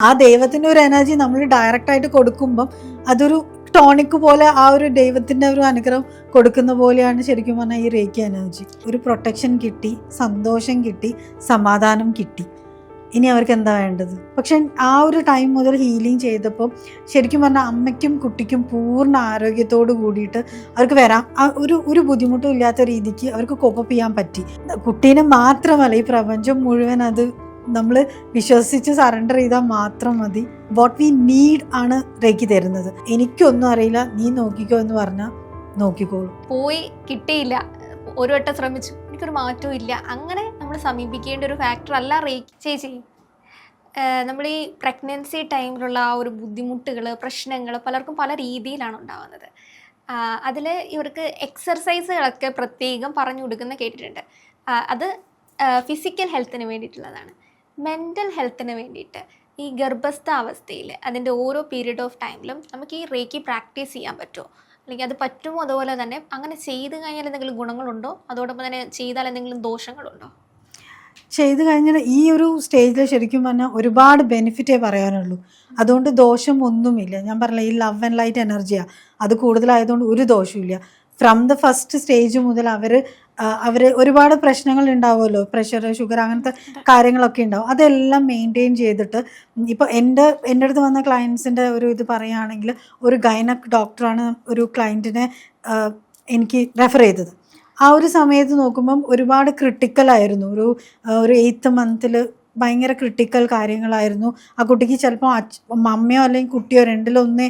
ആ ദൈവത്തിന്റെ ഒരു എനർജി നമ്മൾ ഡയറക്റ്റായിട്ട് കൊടുക്കുമ്പം അതൊരു ടോണിക് പോലെ ആ ഒരു ദൈവത്തിന്റെ ഒരു അനുഗ്രഹം കൊടുക്കുന്ന പോലെയാണ് ശരിക്കും പറഞ്ഞാൽ ഈ റേക്കി എനർജി ഒരു പ്രൊട്ടക്ഷൻ കിട്ടി സന്തോഷം കിട്ടി സമാധാനം കിട്ടി. ഇനി അവർക്ക് എന്താ വേണ്ടത്? പക്ഷെ ആ ഒരു ടൈം മുതൽ ഹീലിംഗ് ചെയ്തപ്പോൾ ശരിക്കും പറഞ്ഞാൽ അമ്മയ്ക്കും കുട്ടിക്കും പൂർണ ആരോഗ്യത്തോട് കൂടിയിട്ട് അവർക്ക് വരാം. ഒരു ഒരു ബുദ്ധിമുട്ടും ഇല്ലാത്ത രീതിക്ക് അവർക്ക് കോപ്പപ്പ് ചെയ്യാൻ പറ്റി. കുട്ടീനെ മാത്രമല്ല ഈ പ്രപഞ്ചം മുഴുവൻ അത് നമ്മൾ വിശ്വസിച്ച് സറണ്ടർ ചെയ്താൽ മാത്രം മതി. വാട്ട് വി നീഡ് ആണ് റേക്കി തരുന്നത്. എനിക്കൊന്നും അറിയില്ല. നീ നോക്കിക്കോ എന്ന് പറഞ്ഞാൽ നോക്കിക്കോളൂ. പോയി കിട്ടിയില്ല. ഒരു വട്ടം ശ്രമിച്ചു. എനിക്കൊരു മാറ്റവും ഇല്ല. അങ്ങനെ നമ്മൾ സമീപിക്കേണ്ട ഒരു ഫാക്ടർ അല്ല റേക്ക്. ചേച്ചി നമ്മൾ ഈ പ്രഗ്നൻസി ടൈമിലുള്ള ആ ഒരു ബുദ്ധിമുട്ടുകൾ പ്രശ്നങ്ങൾ പലർക്കും പല രീതിയിലാണ് ഉണ്ടാവുന്നത് അതിൽ ഇവർക്ക് എക്സർസൈസുകളൊക്കെ പ്രത്യേകം പറഞ്ഞു കൊടുക്കുന്ന കേട്ടിട്ടുണ്ട്. അത് ഫിസിക്കൽ ഹെൽത്തിന് വേണ്ടിയിട്ടുള്ളതാണ്. മെന്റൽ ഹെൽത്തിന് വേണ്ടിയിട്ട് ഈ ഗർഭസ്ഥ അവസ്ഥയിൽ അതിന്റെ ഓരോ പീരീഡ് ഓഫ് ടൈമിലും നമുക്ക് ഈ റേക്കി പ്രാക്ടീസ് ചെയ്യാൻ പറ്റുമോ? അല്ലെങ്കിൽ അത് പറ്റുമോ? അതുപോലെ തന്നെ അങ്ങനെ ചെയ്ത് കഴിഞ്ഞാൽ എന്തെങ്കിലും ഗുണങ്ങളുണ്ടോ? അതോടൊപ്പം തന്നെ ചെയ്താൽ എന്തെങ്കിലും ദോഷങ്ങളുണ്ടോ? ചെയ്ത് കഴിഞ്ഞാൽ ഈ ഒരു സ്റ്റേജിൽ ശരിക്കും പറഞ്ഞാൽ ഒരുപാട് ബെനിഫിറ്റേ പറയാനുള്ളൂ. അതുകൊണ്ട് ദോഷം ഒന്നുമില്ല. ഞാൻ പറഞ്ഞില്ല ഈ ലവ് ആൻഡ് ലൈറ്റ് എനർജിയാണ് അത് കൂടുതലായതുകൊണ്ട് ഒരു ദോഷമില്ല ഫ്രം ദ ഫസ്റ്റ് സ്റ്റേജ് മുതൽ അവർ അവർ ഒരുപാട് പ്രശ്നങ്ങൾ ഉണ്ടാവുമല്ലോ പ്രഷർ ഷുഗർ അങ്ങനത്തെ കാര്യങ്ങളൊക്കെ ഉണ്ടാവും. അതെല്ലാം മെയിന്റെയിൻ ചെയ്തിട്ട് ഇപ്പോൾ എന്റെ എന്റെ അടുത്ത് വന്ന ക്ലയൻസിന്റെ ഒരു ഇത് പറയുകയാണെങ്കിൽ ഒരു ഗൈനക് ഡോക്ടറാണ് ഒരു ക്ലയന്റിനെ എനിക്ക് റെഫർ ചെയ്തത്. ആ ഒരു സമയത്ത് നോക്കുമ്പം ഒരുപാട് ക്രിട്ടിക്കലായിരുന്നു ഒരു ഒരു എയ്ത്ത് മന്തിൽ ഭയങ്കര ക്രിട്ടിക്കൽ കാര്യങ്ങളായിരുന്നു. ആ കുട്ടിക്ക് ചിലപ്പോൾ അമ്മയോ അല്ലെങ്കിൽ കുട്ടിയോ രണ്ടിലൊന്നേ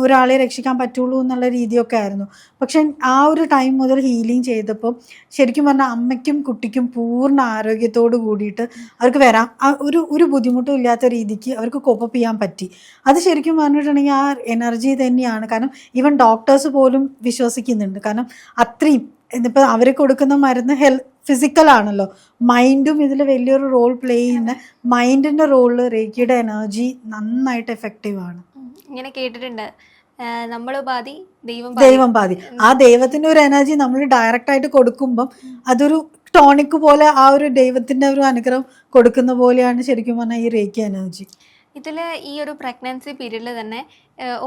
ഒരാളെ രക്ഷിക്കാൻ പറ്റുള്ളൂ എന്നുള്ള രീതിയൊക്കെ ആയിരുന്നു. പക്ഷെ ആ ഒരു ടൈം മുതൽ ഹീലിംഗ് ചെയ്തപ്പോൾ ശരിക്കും പറഞ്ഞാൽ അമ്മയ്ക്കും കുട്ടിക്കും പൂർണ ആരോഗ്യത്തോട് കൂടിയിട്ട് അവർക്ക് വരാം. ഒരു ഒരു ബുദ്ധിമുട്ടും ഇല്ലാത്ത രീതിക്ക് അവർക്ക് കോപ്പപ്പ് ചെയ്യാൻ പറ്റി. അത് ശരിക്കും പറഞ്ഞിട്ടുണ്ടെങ്കിൽ ആ എനർജി തന്നെയാണ്. കാരണം ഈവൻ ഡോക്ടേഴ്സ് പോലും വിശ്വസിക്കുന്നുണ്ട്. കാരണം അത്രയും ഇന്നിപ്പോൾ അവർ കൊടുക്കുന്ന മരുന്ന് ഹെൽ ഫിസിക്കൽ ആണല്ലോ. മൈൻഡും ഇതിൽ വലിയൊരു റോൾ പ്ലേ ചെയ്യുന്ന മൈൻഡിന്റെ റോളിൽ റേക്കിയുടെ എനർജി നന്നായിട്ട് എഫക്റ്റീവ് ആണ്. ഇങ്ങനെ കേട്ടിട്ടുണ്ട്. നമ്മൾ ബാധി ദൈവം ദൈവം പാതി ആ ദൈവത്തിന്റെ ഒരു എനർജി നമ്മൾ ഡയറക്റ്റ് ആയിട്ട് കൊടുക്കുമ്പം അതൊരു ടോണിക് പോലെ ആ ഒരു ദൈവത്തിന്റെ ഒരു അനുഗ്രഹം കൊടുക്കുന്ന പോലെയാണ് ശരിക്കും പറഞ്ഞാൽ ഈ റേക്കി എനർജി ഇതിൽ ഈ ഒരു പ്രഗ്നൻസി പീരീഡിൽ തന്നെ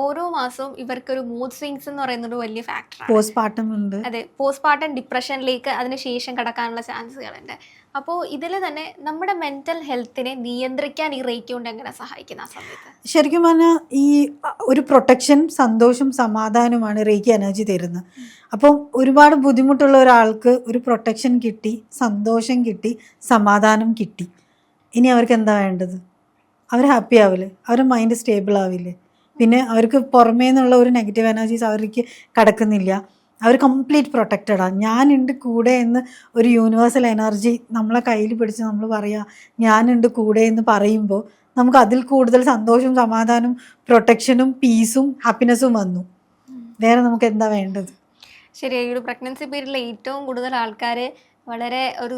ഓരോ മാസവും ഇവർക്കൊരു മൂഡ് സ്വിങ്സ് എന്ന് പറയുന്ന ഒരു വലിയ ഫാക്ടറാണ് പോസ്റ്റ് പാർട്ടം ഉണ്ട്. അതെ പോസ്റ്റ്മോർട്ടം ഡിപ്രഷനിലേക്ക് അതിന് ശേഷം കടക്കാനുള്ള ചാൻസുകളുണ്ട് അപ്പോൾ ഇതിൽ തന്നെ നമ്മുടെ മെന്റൽ ഹെൽത്തിനെ നിയന്ത്രിക്കാൻ ഈ റേക്കി കൊണ്ട് എങ്ങനെ സഹായിക്കുന്ന ആ സമയത്ത്? ശരിക്കും പറഞ്ഞാൽ ഈ ഒരു പ്രൊട്ടക്ഷൻ സന്തോഷം സമാധാനമാണ് റേക്കി എനർജി തരുന്നത്. അപ്പോൾ ഒരുപാട് ബുദ്ധിമുട്ടുള്ള ഒരാൾക്ക് ഒരു പ്രൊട്ടക്ഷൻ കിട്ടി സന്തോഷം കിട്ടി സമാധാനം കിട്ടി. ഇനി അവർക്ക് എന്താ വേണ്ടത്? അവർ ഹാപ്പി ആവില്ലേ? അവരുടെ മൈൻഡ് സ്റ്റേബിൾ ആവില്ലേ? പിന്നെ അവർക്ക് പുറമേ നിന്നുള്ള ഒരു നെഗറ്റീവ് എനർജീസ് അവർക്ക് കിടക്കുന്നില്ല. അവർ കംപ്ലീറ്റ് പ്രൊട്ടക്റ്റഡാണ് ഞാനുണ്ട് കൂടെ എന്ന് ഒരു യൂണിവേഴ്സൽ എനർജി നമ്മളെ കയ്യിൽ പിടിച്ച് നമ്മൾ പറയുക ഞാനുണ്ട് കൂടെ എന്ന് പറയുമ്പോൾ നമുക്ക് അതിൽ കൂടുതൽ സന്തോഷവും സമാധാനവും പ്രൊട്ടക്ഷനും പീസും ഹാപ്പിനെസ്സും വന്നു. വേറെ നമുക്ക് എന്താ വേണ്ടത്? ശരി ഈ പ്രഗ്നൻസി പീരീഡിൽ ഏറ്റവും കൂടുതൽ ആൾക്കാർ വളരെ ഒരു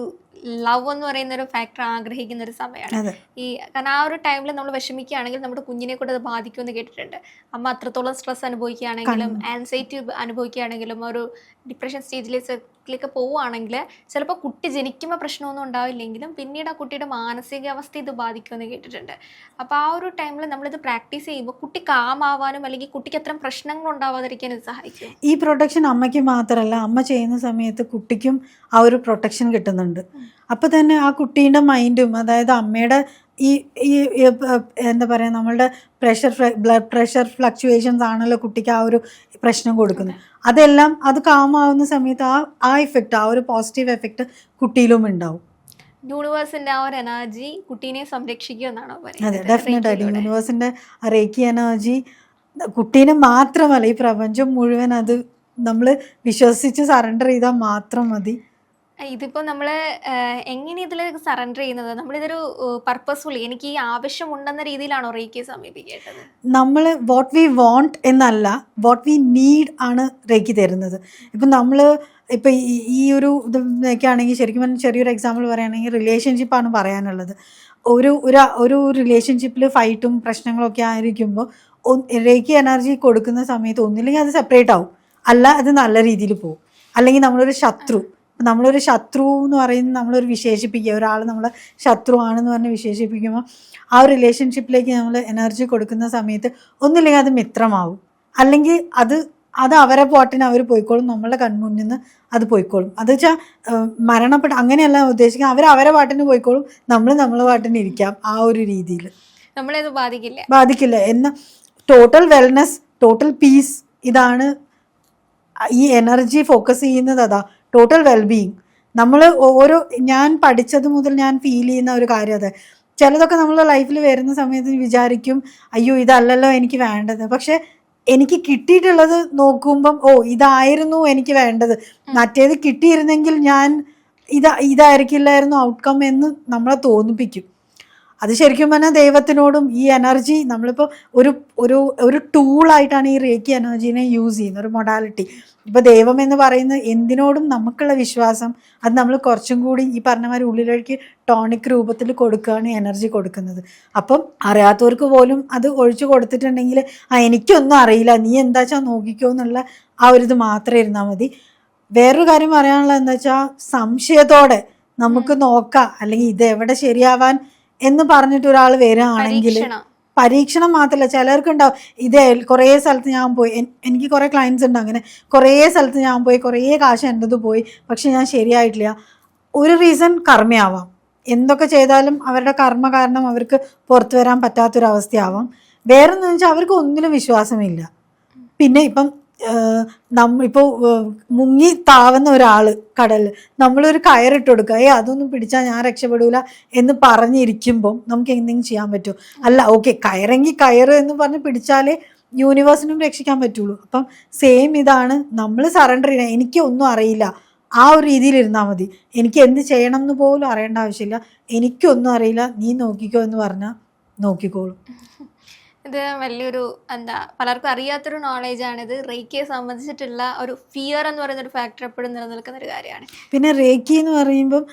ലവ് എന്ന് പറയുന്ന ഒരു ഫാക്ടർ ആഗ്രഹിക്കുന്ന ഒരു സമയമാണ് ഈ കാരണം ആ ഒരു ടൈമിൽ നമ്മൾ വിഷമിക്കുകയാണെങ്കിൽ നമ്മുടെ കുഞ്ഞിനെ കൂടെ അത് ബാധിക്കുമെന്ന് കേട്ടിട്ടുണ്ട്. അമ്മ അത്രത്തോളം സ്ട്രെസ് അനുഭവിക്കുകയാണെങ്കിലും ആൻസൈറ്റി അനുഭവിക്കുകയാണെങ്കിലും ഒരു ഡിപ്രഷൻ സ്റ്റേജിലേക്ക് പോവുകയാണെങ്കിൽ ചിലപ്പോൾ കുട്ടി ജനിക്കുമ്പോൾ പ്രശ്നമൊന്നും ഉണ്ടാവില്ലെങ്കിലും പിന്നീട് ആ കുട്ടിയുടെ മാനസികാവസ്ഥ ഇത് ബാധിക്കുമെന്ന് കേട്ടിട്ടുണ്ട്. അപ്പോൾ ആ ഒരു ടൈമിൽ നമ്മളിത് പ്രാക്ടീസ് ചെയ്യുമ്പോൾ കുട്ടി കാമാവാനും അല്ലെങ്കിൽ കുട്ടിക്ക് അത്തരം പ്രശ്നങ്ങൾ ഉണ്ടാവാതിരിക്കാൻ ഇത് സഹായിക്കും. ഈ പ്രൊട്ടക്ഷൻ അമ്മയ്ക്ക് മാത്രമല്ല അമ്മ ചെയ്യുന്ന സമയത്ത് കുട്ടിക്കും ആ ഒരു പ്രൊട്ടക്ഷൻ കിട്ടുന്നുണ്ട്. അപ്പോൾ തന്നെ ആ കുട്ടീന്റെ മൈൻഡും അതായത് അമ്മയുടെ ഈ ഈ എന്താ പറയുക നമ്മളുടെ പ്രഷർ ബ്ലഡ് പ്രഷർ ഫ്ലക്ച്വേഷൻസ് ആണല്ലോ കുട്ടിക്ക് ആ ഒരു പ്രശ്നം കൊടുക്കുന്നത്. അതെല്ലാം അത് കാമാവുന്ന സമയത്ത് ആ ആ എഫക്റ്റ് ആ ഒരു പോസിറ്റീവ് എഫക്റ്റ് കുട്ടിയിലും ഉണ്ടാവും. യൂണിവേഴ്സിന്റെ ആ ഒരു എനർജി കുട്ടീനെ സംരക്ഷിക്കും എന്നാണോ അതെ ഡെഫിനറ്റ് ആയിട്ട് യൂണിവേഴ്സിന്റെ റേക്കി എനർജി കുട്ടീനെ മാത്രമല്ല ഈ പ്രപഞ്ചം മുഴുവൻ അത് നമ്മൾ വിശ്വസിച്ച് സറണ്ടർ ചെയ്താൽ മാത്രം മതി. ഇതിപ്പോ നമ്മൾ ആഹ്, എങ്ങനെ ഇതിൽ സറണ്ടർ ചെയ്യുന്നത്? നമ്മളിതൊരു പർപ്പസ്ഫുള്ളി എനിക്ക് ഈ ആവശ്യമുണ്ടെന്ന രീതിയിലാണോ റേക്കിയെ സമീപിക്കേണ്ടത്? നമ്മൾ വാട്ട് വി വോണ്ട് എന്നല്ല വാട്ട് വി നീഡ് ആണ് റേക്കി തരുന്നത്. ഇപ്പം നമ്മൾ ഇപ്പം ഈ- ഒരു ഇതൊക്കെ ആണെങ്കിൽ ശരിക്കും ചെറിയൊരു എക്സാമ്പിൾ പറയുകയാണെങ്കിൽ റിലേഷൻഷിപ്പാണ് പറയാനുള്ളത്. ഒരു ഒരു ഒരു റിലേഷൻഷിപ്പിൽ ഫൈറ്റും പ്രശ്നങ്ങളൊക്കെ ആയിരിക്കുമ്പോൾ റേക്കി എനർജി കൊടുക്കുന്ന സമയത്ത് ഒന്നില്ലെങ്കിൽ അത് സെപ്പറേറ്റ് ആവും. അല്ല അത് നല്ല രീതിയിൽ പോകും അല്ലെങ്കിൽ നമ്മളൊരു ശത്രു. നമ്മളൊരു ശത്രു എന്ന് പറയുന്ന നമ്മളൊരു വിശേഷിപ്പിക്കുക ഒരാൾ നമ്മൾ ശത്രുവാണെന്ന് പറഞ്ഞ് വിശേഷിപ്പിക്കുമ്പോൾ ആ ഒരു റിലേഷൻഷിപ്പിലേക്ക് നമ്മൾ എനർജി കൊടുക്കുന്ന സമയത്ത് ഒന്നില്ലെങ്കിൽ അത് മിത്രമാവും. അല്ലെങ്കിൽ അത് അത് അവരെ പോട്ടിന് അവർ പോയിക്കോളും നമ്മളുടെ കൺമുന്നിൽ നിന്ന് അത് പോയിക്കോളും. അത് വെച്ചാൽ മരണപ്പെട്ട അങ്ങനെയല്ല ഉദ്ദേശിക്കുക അവർ അവരെ പാട്ടിന് പോയിക്കോളും നമ്മൾ നമ്മളെ പാട്ടിന് ഇരിക്കാം ആ ഒരു രീതിയിൽ. നമ്മളെ അത് ബാധിക്കില്ല. ബാധിക്കില്ല. എന്ന ടോട്ടൽ വെൽനെസ് ടോട്ടൽ പീസ് ഇതാണ് ഈ എനർജി ഫോക്കസ് ചെയ്യുന്നത് അതാ. ടോട്ടൽ വെൽബീങ് നമ്മൾ ഓരോ ഞാൻ പഠിച്ചത് മുതൽ ഞാൻ ഫീൽ ചെയ്യുന്ന ഒരു കാര്യം അത്. ചിലതൊക്കെ നമ്മൾ ലൈഫിൽ വരുന്ന സമയത്ത് വിചാരിക്കും അയ്യോ ഇതല്ലല്ലോ എനിക്ക് വേണ്ടത്. പക്ഷെ എനിക്ക് കിട്ടിയിട്ടുള്ളത് നോക്കുമ്പം ഓ ഇതായിരുന്നു എനിക്ക് വേണ്ടത്. മറ്റേത് കിട്ടിയിരുന്നെങ്കിൽ ഞാൻ ഇതാ ഇതായിരിക്കില്ലായിരുന്നു ഔട്ട്കം എന്ന് നമ്മളെ തോന്നിപ്പിക്കും. അത് ശരിക്കും പറഞ്ഞാൽ ദൈവത്തിനോടും ഈ എനർജി നമ്മളിപ്പോൾ ഒരു ഒരു ഒരു ടൂളായിട്ടാണ് ഈ റേക്കി എനർജീനെ യൂസ് ചെയ്യുന്നത് ഒരു മൊഡാലിറ്റി ഇപ്പോൾ ദൈവം എന്ന് പറയുന്ന എന്തിനോടും നമുക്കുള്ള വിശ്വാസം അത് നമ്മൾ കുറച്ചും കൂടി ഈ പറഞ്ഞ മാതിരി ഉള്ളിലേക്ക് ടോണിക് രൂപത്തിൽ കൊടുക്കുകയാണ് എനർജി കൊടുക്കുന്നത്. അപ്പം അറിയാത്തവർക്ക് പോലും അത് ഒഴിച്ചു കൊടുത്തിട്ടുണ്ടെങ്കിൽ ആ എനിക്കൊന്നും അറിയില്ല നീ എന്താ വെച്ചാൽ നോക്കിക്കോ എന്നുള്ള ആ ഒരു ഇത് മാത്രമേ ഇരുന്നാൽ മതി. വേറൊരു കാര്യം പറയാനുള്ളത് എന്താ വെച്ചാൽ സംശയത്തോടെ നമുക്ക് നോക്കാം അല്ലെങ്കിൽ ഇത് എവിടെ ശരിയാവാൻ എന്ന് പറഞ്ഞിട്ട് ഒരാൾ വരികയാണെങ്കിൽ പരീക്ഷണം. മാത്രമല്ല ചിലർക്ക് ഉണ്ടാവും ഇത് കുറേ സ്ഥലത്ത് ഞാൻ പോയി എനിക്ക് കുറേ ക്ലയൻസ് ഉണ്ട് അങ്ങനെ. കുറേ സ്ഥലത്ത് ഞാൻ പോയി കുറേ കാശ് എന്റെത് പോയി പക്ഷെ ഞാൻ ശരിയായിട്ടില്ല. ഒരു റീസൺ കർമ്മയാവാം. എന്തൊക്കെ ചെയ്താലും അവരുടെ കർമ്മ കാരണം അവർക്ക് പുറത്തു വരാൻ പറ്റാത്തൊരവസ്ഥയാവാം. വേറെന്ന് വെച്ചാൽ അവർക്ക് ഒന്നിനും വിശ്വാസമില്ല. പിന്നെ ഇപ്പം നമ്മ ഇപ്പോൾ മുങ്ങി താവുന്ന ഒരാൾ കടലിൽ നമ്മളൊരു കയറിട്ട് കൊടുക്കുക. ഏ അതൊന്നും പിടിച്ചാൽ ഞാൻ രക്ഷപ്പെടൂല എന്ന് പറഞ്ഞിരിക്കുമ്പം നമുക്ക് എന്തെങ്കിലും ചെയ്യാൻ പറ്റുമോ? അല്ല ഓക്കെ കയറെങ്കിൽ കയറ് എന്ന് പറഞ്ഞ് പിടിച്ചാലേ യൂണിവേഴ്സിനും രക്ഷിക്കാൻ പറ്റുള്ളൂ. അപ്പം സെയിം ഇതാണ് നമ്മൾ സറണ്ടർ ചെയ്യണം എനിക്ക് ഒന്നും അറിയില്ല. ആ ഒരു രീതിയിൽ ഇരുന്നാൽ മതി. എനിക്ക് എന്ത് ചെയ്യണം എന്ന് പോലും അറിയേണ്ട ആവശ്യമില്ല. എനിക്കൊന്നും അറിയില്ല. നീ നോക്കിക്കോ എന്ന് പറഞ്ഞാൽ നോക്കിക്കോളും. ഇത് വലിയൊരു എന്താ പലർക്കും അറിയാത്തൊരു നോളേജാണ് ഇത് റേക്കിയെ സംബന്ധിച്ചിട്ടുള്ള ഒരു ഫിയർ എന്ന് പറയുന്ന ഒരു ഫാക്ടർ എപ്പോഴും നിലനിൽക്കുന്ന ഒരു കാര്യമാണ്. പിന്നെ റേക്കി എന്ന് പറയുമ്പം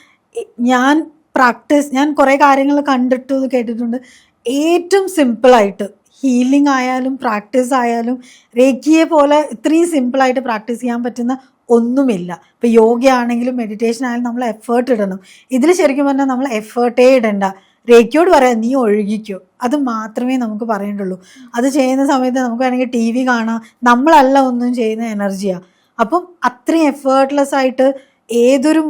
ഞാൻ പ്രാക്ടീസ് ഞാൻ കുറേ കാര്യങ്ങൾ കണ്ടിട്ട് കേട്ടിട്ടുണ്ട്. ഏറ്റവും സിമ്പിളായിട്ട് ഹീലിംഗ് ആയാലും പ്രാക്ടീസ് ആയാലും റേക്കിയെ പോലെ ഇത്രയും സിമ്പിളായിട്ട് പ്രാക്ടീസ് ചെയ്യാൻ പറ്റുന്ന ഒന്നുമില്ല. ഇപ്പം യോഗയാണെങ്കിലും മെഡിറ്റേഷൻ ആയാലും നമ്മൾ എഫേർട്ട് ഇടണം. ഇതിൽ ശരിക്കും പറഞ്ഞാൽ നമ്മൾ എഫേർട്ടേ ഇടണ്ട. റേക്കിയോട് പറയാം നീ ഒഴുകിക്കോ. അത് മാത്രമേ നമുക്ക് പറയേണ്ടുള്ളൂ. അത് ചെയ്യുന്ന സമയത്ത് നമുക്ക് വേണമെങ്കിൽ ടി വി കാണാം. നമ്മളല്ല ഒന്നും ചെയ്യുന്ന എനർജിയാണ് അപ്പം അത്രയും എഫേർട്ട്ലെസ് ആയിട്ട് ഏതൊരു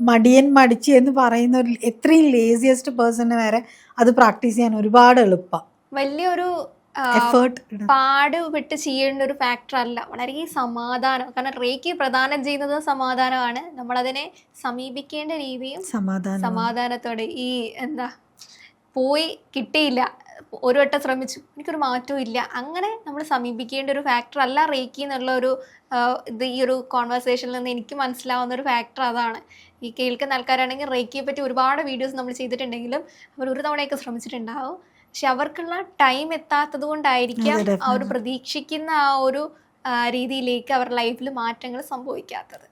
മടിയൻ മടിച്ച് എന്ന് പറയുന്ന ഒരു എത്രയും ലേസിയസ്റ്റ് പേഴ്സണിന് വരെ അത് പ്രാക്ടീസ് ചെയ്യാൻ ഒരുപാട് എളുപ്പമാണ് വലിയൊരു എഫേർട്ട് പാട് വിട്ട് ചെയ്യേണ്ട ഒരു ഫാക്ടർ അല്ല. വളരെ സമാധാനം. കാരണം റേക്ക് പ്രദാനം ചെയ്യുന്നത് സമാധാനമാണ്. നമ്മളതിനെ സമീപിക്കേണ്ട രീതിയും സമാധാനം സമാധാനത്തോടെ ഈ എന്താ പോയി കിട്ടിയില്ല. ഒരു വട്ടം ശ്രമിച്ചു. എനിക്കൊരു മാറ്റവും ഇല്ല. അങ്ങനെ നമ്മൾ സമീപിക്കേണ്ട ഒരു ഫാക്ടർ അല്ല റേക്കി എന്നുള്ള ഒരു ഇത് ഈ ഒരു കോൺവെർസേഷനിൽ നിന്ന് എനിക്ക് മനസ്സിലാവുന്ന ഒരു ഫാക്ടർ അതാണ്. ഈ കേൾക്കുന്ന ആൾക്കാരാണെങ്കിൽ റേക്കിയെ പറ്റി ഒരുപാട് വീഡിയോസ് നമ്മൾ ചെയ്തിട്ടുണ്ടെങ്കിലും അവർ ഒരു തവണയൊക്കെ ശ്രമിച്ചിട്ടുണ്ടാവും. പക്ഷെ അവർക്കുള്ള ടൈം എത്താത്തത് കൊണ്ടായിരിക്കാം അവർ പ്രതീക്ഷിക്കുന്ന ആ ഒരു രീതിയിലേക്ക് അവരുടെ ലൈഫിൽ മാറ്റങ്ങൾ സംഭവിക്കാത്തത്.